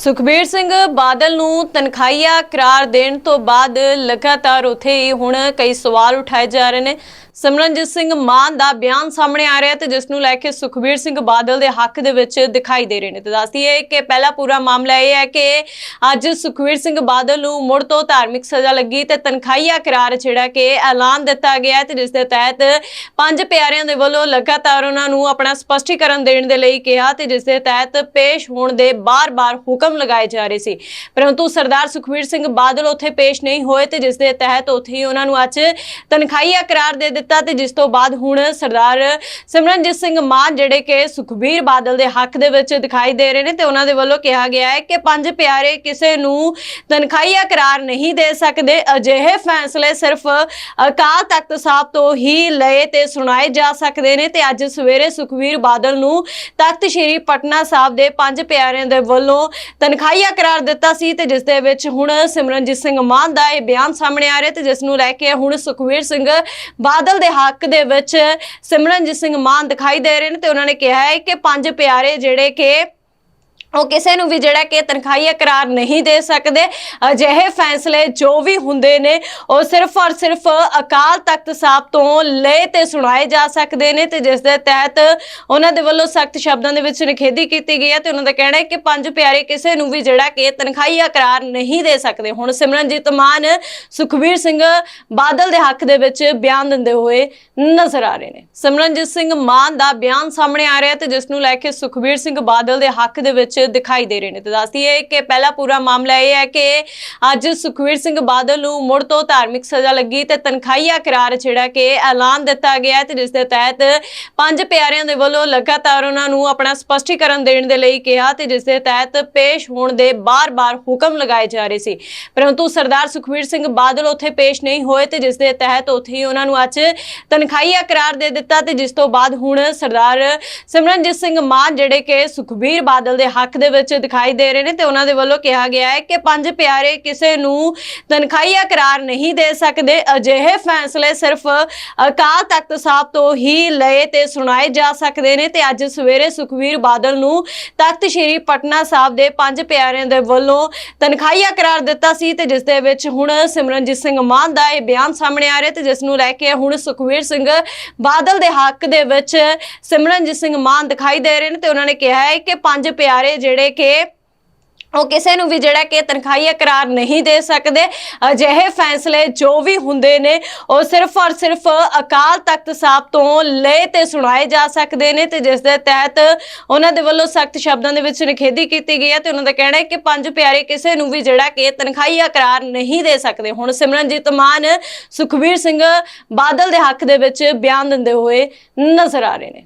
ਸੁਖਬੀਰ ਸਿੰਘ ਬਾਦਲ ਨੂੰ ਤਨਖਾਹੀਆ ਕਰਾਰ ਦੇਣ ਤੋਂ ਬਾਅਦ ਲਗਾਤਾਰ ਉਥੇ ਹੀ ਹੁਣ ਕਈ ਸਵਾਲ ਉਠਾਏ ਜਾ ਰਹੇ ਨੇ। ਸਿਮਰਨਜੀਤ ਸਿੰਘ ਮਾਨ ਦਾ ਬਿਆਨ ਸਾਹਮਣੇ ਆ ਰਿਹਾ ਤੇ ਜਿਸ ਨੂੰ ਲੈ ਕੇ ਸੁਖਬੀਰ ਸਿੰਘ ਬਾਦਲ ਦੇ ਹੱਕ ਦੇ ਵਿੱਚ ਦਿਖਾਈ ਦੇ ਰਹੇ ਨੇ। ਤੇ ਦੱਸਦੀ ਹੈ ਕਿ ਪਹਿਲਾ ਪੂਰਾ ਮਾਮਲਾ ਇਹ ਹੈ ਕਿ ਅੱਜ ਸੁਖਬੀਰ ਸਿੰਘ ਬਾਦਲ ਨੂੰ ਮੁੜ ਤੋਂ ਧਾਰਮਿਕ ਸਜ਼ਾ ਲੱਗੀ ਤੇ ਤਨਖਾਹੀਆ ਕਰਾਰ ਜਿਹੜਾ ਕਿ ਐਲਾਨ ਦਿੱਤਾ ਗਿਆ ਹੈ ਤੇ ਜਿਸ ਦੇ ਤਹਿਤ ਪੰਜ ਪਿਆਰਿਆਂ ਦੇ ਵੱਲੋਂ ਲਗਾਤਾਰ ਉਹਨਾਂ ਨੂੰ ਆਪਣਾ ਸਪਸ਼ਟੀਕਰਨ ਦੇਣ ਦੇ ਲਈ ਕਿਹਾ ਤੇ ਜਿਸ ਦੇ ਤਹਿਤ ਪੇਸ਼ ਹੋਣ ਦੇ ਬਾਰ-ਬਾਰ ਹੁਕਮ ਲਗਾਏ ਜਾ ਰਹੇ ਸੀ। ਪਰੰਤੂ ਸਰਦਾਰ ਸੁਖਬੀਰ ਸਿੰਘ ਬਾਦਲ ਉੱਥੇ ਪੇਸ਼ ਨਹੀਂ ਹੋਏ ਤੇ ਜਿਸ ਦੇ ਤਹਿਤ ਉੱਥੇ ਹੀ ਉਹਨਾਂ ਨੂੰ ਅੱਜ ਤਨਖਾਹੀਆ ਕਰਾਰ ਦੇ ਦਿੱਤਾ ਤੇ ਜਿਸ ਤੋਂ ਬਾਅਦ ਹੁਣ ਸਰਦਾਰ ਸਿਮਰਨਜੀਤ ਸਿੰਘ ਮਾਨ ਜਿਹੜੇ ਕਿ ਸੁਖਬੀਰ ਬਾਦਲ ਦੇ ਹੱਕ ਦੇ ਵਿੱਚ ਦਿਖਾਈ ਦੇ ਰਹੇ ਨੇ ਤੇ ਉਹਨਾਂ ਦੇ ਵੱਲੋਂ ਕਿਹਾ ਗਿਆ ਹੈ ਕਿ ਪੰਜ ਪਿਆਰੇ ਕਿਸੇ ਨੂੰ ਤਨਖਾਹੀਆ ਕਰਾਰ ਨਹੀਂ ਦੇ ਸਕਦੇ। ਅਜਿਹੇ ਫੈਸਲੇ ਸਿਰਫ ਅਕਾਲ ਤਖਤ ਸਾਹਿਬ ਤੋਂ ਹੀ ਲਏ ਤੇ ਸੁਣਾਏ ਜਾ ਸਕਦੇ ਨੇ ਤੇ ਅੱਜ ਸਵੇਰੇ ਸੁਖਬੀਰ ਬਾਦਲ ਨੂੰ ਤਖਤ ਸ੍ਰੀ ਪਟਨਾ ਸਾਹਿਬ ਦੇ ਪੰਜ ਪਿਆਰਿਆਂ ਦੇ ਵੱਲੋਂ ਤਨਖਾਹੀਆ ਕਰਾਰ ਦਿੱਤਾ ਸੀ ਤੇ ਜਿਸ ਦੇ ਵਿੱਚ ਹੁਣ ਸਿਮਰਨਜੀਤ ਸਿੰਘ ਮਾਨ ਦਾ ਇਹ ਬਿਆਨ ਸਾਹਮਣੇ ਆ ਰਿਹਾ ਤੇ ਜਿਸ ਨੂੰ ਲੈ ਕੇ ਹੁਣ ਸੁਖਬੀਰ ਸਿੰਘ ਬਾਦਲ ਦੇ ਹੱਕ ਦੇ ਵਿੱਚ ਸਿਮਰਨਜੀਤ ਸਿੰਘ ਮਾਨ ਦਿਖਾਈ ਦੇ ਰਹੇ ਨੇ ਤੇ ਉਹਨਾਂ ਨੇ ਕਿਹਾ ਹੈ ਕਿ ਪੰਜ ਪਿਆਰੇ ਜਿਹੜੇ ਕਿ ਉਹ ਕਿਸੇ ਨੂੰ ਵੀ ਜਿਹੜਾ ਕਿ ਤਨਖਾਹੀਆ ਕਰਾਰ ਨਹੀਂ ਦੇ ਸਕਦੇ, ਅਜਿਹੇ ਫੈਸਲੇ ਜੋ ਵੀ ਹੁੰਦੇ ਨੇ, ਉਹ ਸਿਰਫ ਔਰ ਸਿਰਫ ਅਕਾਲ ਤਖਤ ਸਾਹਿਬ ਤੋਂ ਲਏ ਤੇ ਸੁਣਾਏ ਜਾ ਸਕਦੇ ਨੇ ਤੇ ਜਿਸ ਦੇ ਤਹਿਤ ਉਹਨਾਂ ਦੇ ਵੱਲੋਂ ਸਖਤ ਸ਼ਬਦਾਂ ਦੇ ਵਿੱਚ ਨਿਖੇਧੀ ਕੀਤੀ ਗਈ ਹੈ ਤੇ ਉਹਨਾਂ ਦਾ ਕਹਿਣਾ ਹੈ ਕਿ ਪੰਜ ਪਿਆਰੇ ਕਿਸੇ ਨੂੰ ਵੀ ਜਿਹੜਾ ਕਿ ਤਨਖਾਹੀਆ ਕਰਾਰ ਨਹੀਂ ਦੇ ਸਕਦੇ। ਹੁਣ ਸਿਮਰਨਜੀਤ ਮਾਨ, ਸੁਖਬੀਰ ਸਿੰਘ ਬਾਦਲ ਦੇ ਹੱਕ ਦੇ ਵਿੱਚ ਬਿਆਨ ਦਿੰਦੇ ਹੋਏ ਨਜ਼ਰ ਆ ਰਹੇ ਨੇ। ਸਿਮਰਨਜੀਤ ਸਿੰਘ ਮਾਨ ਦਾ ਬਿਆਨ ਸਾਹਮਣੇ ਆ ਰਿਹਾ ਤੇ ਜਿਸ ਨੂੰ ਲੈ ਕੇ ਸੁਖਬੀਰ ਸਿੰਘ ਬਾਦਲ ਦੇ ਹੱਕ ਦੇ ਵਿੱਚ ਦਿਖਾਈ ਦੇ ਰਹੇ ਨੇ। ਤੇ ਦੱਸਦੀ ਹੈ ਕਿ ਪਹਿਲਾ ਪੂਰਾ ਮਾਮਲਾ ਇਹ ਹੈ ਕਿ ਅੱਜ ਸੁਖਬੀਰ ਸਿੰਘ ਬਾਦਲ ਨੂੰ ਮੁੜ ਤੋਂ ਧਾਰਮਿਕ ਸਜ਼ਾ ਲੱਗੀ ਤੇ ਤਨਖਾਹੀਆ ਕਰਾਰ ਜਿਹੜਾ ਕਿ ਐਲਾਨ ਦਿੱਤਾ ਗਿਆ ਤੇ ਜਿਸ ਦੇ ਤਹਿਤ ਪੰਜ ਪਿਆਰਿਆਂ ਦੇ ਵੱਲੋਂ ਲਗਾਤਾਰ ਉਹਨਾਂ ਨੂੰ ਆਪਣਾ ਸਪਸ਼ਟੀਕਰਨ ਦੇਣ ਦੇ ਲਈ ਕਿਹਾ ਤੇ ਜਿਸ ਦੇ ਤਹਿਤ ਪੇਸ਼ ਹੋਣ ਦੇ ਬਾਰ-ਬਾਰ ਹੁਕਮ ਲਗਾਏ ਜਾ ਰਹੇ ਸੀ। ਪਰੰਤੂ ਸਰਦਾਰ ਸੁਖਬੀਰ ਸਿੰਘ ਬਾਦਲ ਉੱਥੇ ਪੇਸ਼ ਨਹੀਂ ਹੋਏ ਤੇ ਜਿਸ ਦੇ ਤਹਿਤ ਉੱਥੇ ਹੀ ਉਹਨਾਂ ਨੂੰ ਅੱਜ ਤਨਖਾਹੀਆ ਕਰਾਰ ਦੇ ਦਿੱਤਾ ਤੇ ਜਿਸ ਤੋਂ ਬਾਅਦ ਹੁਣ ਸਰਦਾਰ ਸਿਮਰਨਜੀਤ ਸਿੰਘ ਮਾਨ ਜਿਹੜੇ ਕਿ ਸੁਖਬੀਰ ਬਾਦਲ ਦੇ ਹੱਕ ਦੇ ਵਿੱਚ ਦਿਖਾਈ ਦੇ ਰਹੇ ਨੇ ਤੇ ਉਹਨਾਂ ਦੇ ਵੱਲੋਂ ਕਿਹਾ ਗਿਆ ਹੈ ਕਿ ਪੰਜ ਪਿਆਰੇ ਕਿਸੇ ਨੂੰ ਤਨਖਾਹੀਆ ਕਰਾਰ ਨਹੀਂ ਦੇ ਸਕਦੇ। ਅਜਿਹੇ ਫੈਸਲੇ ਸਿਰਫ ਅਕਾਲ ਤਖਤ ਸਾਹਿਬ ਤੋਂ ਹੀ ਲਏ ਤੇ ਸੁਣਾਏ ਜਾ ਸਕਦੇ ਨੇ ਤੇ ਅੱਜ ਸਵੇਰੇ ਸੁਖਬੀਰ ਬਾਦਲ ਨੂੰ ਤਖਤ ਸ੍ਰੀ ਪਟਨਾ ਸਾਹਿਬ ਦੇ ਪੰਜ ਪਿਆਰਿਆਂ ਦੇ ਵੱਲੋਂ ਤਨਖਾਹੀਆ ਕਰਾਰ ਦਿੱਤਾ ਸੀ ਤੇ ਜਿਸ ਦੇ ਵਿੱਚ ਹੁਣ ਸਿਮਰਨਜੀਤ ਸਿੰਘ ਮਾਨ ਦਾ ਇਹ ਬਿਆਨ ਸਾਹਮਣੇ ਆ ਰਿਹਾ ਤੇ ਜਿਸ ਨੂੰ ਲੈ ਕੇ ਹੁਣ ਸੁਖਬੀਰ ਸਿੰਘ ਬਾਦਲ ਦੇ ਹੱਕ ਦੇ ਵਿੱਚ ਸਿਮਰਨਜੀਤ ਸਿੰਘ ਮਾਨ ਦਿਖਾਈ ਦੇ ਰਹੇ ਨੇ ਤੇ ਉਹਨਾਂ ਨੇ ਕਿਹਾ ਹੈ ਕਿ ਪੰਜ ਪਿਆਰੇ ਜਿਹੜੇ ਕਿ ਉਹ ਕਿਸੇ ਨੂੰ ਵੀ ਜਿਹੜਾ ਕਿ ਤਨਖਾਹੀਆ ਕਰਾਰ ਨਹੀਂ ਦੇ ਸਕਦੇ। ਅਜਿਹੇ ਫੈਸਲੇ ਜੋ ਵੀ ਹੁੰਦੇ ਨੇ, ਉਹ ਸਿਰਫ ਔਰ ਸਿਰਫ ਅਕਾਲ ਤਖਤ ਸਾਹਿਬ ਤੋਂ ਲਏ ਤੇ ਸੁਣਾਏ ਜਾ ਸਕਦੇ ਨੇ ਤੇ ਜਿਸ ਦੇ ਤਹਿਤ ਉਹਨਾਂ ਦੇ ਵੱਲੋਂ ਸਖਤ ਸ਼ਬਦਾਂ ਦੇ ਵਿੱਚ ਨਿਖੇਧੀ ਕੀਤੀ ਗਈ ਹੈ ਤੇ ਉਹਨਾਂ ਦਾ ਕਹਿਣਾ ਹੈ ਕਿ ਪੰਜ ਪਿਆਰੇ ਕਿਸੇ ਨੂੰ ਵੀ ਜਿਹੜਾ ਕਿ ਤਨਖਾਹੀਆ ਕਰਾਰ ਨਹੀਂ ਦੇ ਸਕਦੇ। ਹੁਣ ਸਿਮਰਨਜੀਤ ਮਾਨ, ਸੁਖਬੀਰ ਸਿੰਘ ਬਾਦਲ ਦੇ ਹੱਕ ਦੇ ਵਿੱਚ ਬਿਆਨ ਦਿੰਦੇ ਹੋਏ ਨਜ਼ਰ ਆ ਰਹੇ ਨੇ।